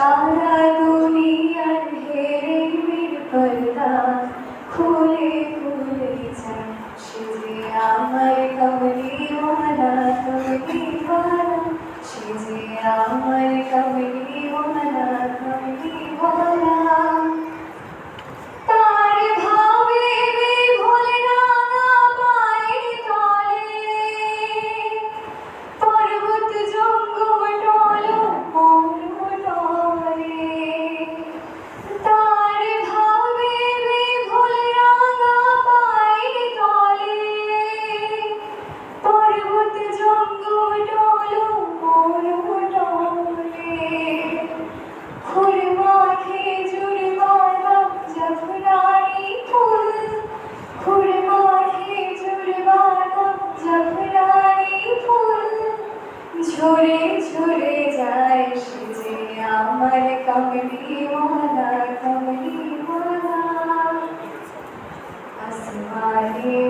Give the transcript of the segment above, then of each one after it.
সারা দুনিয়ার হেরে বীর খুলে খুলে যায়। সে আমার কমলিওয়ালা মারা যে আমার ঝরে ঝরে যায় সে যে আমার কমলিওয়ালা কমলিওয়ালা আসমানে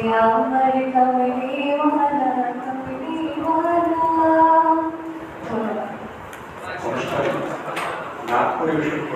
আমার কমলি মালা কমলি মালা ধন্যবাদ পরিবেশন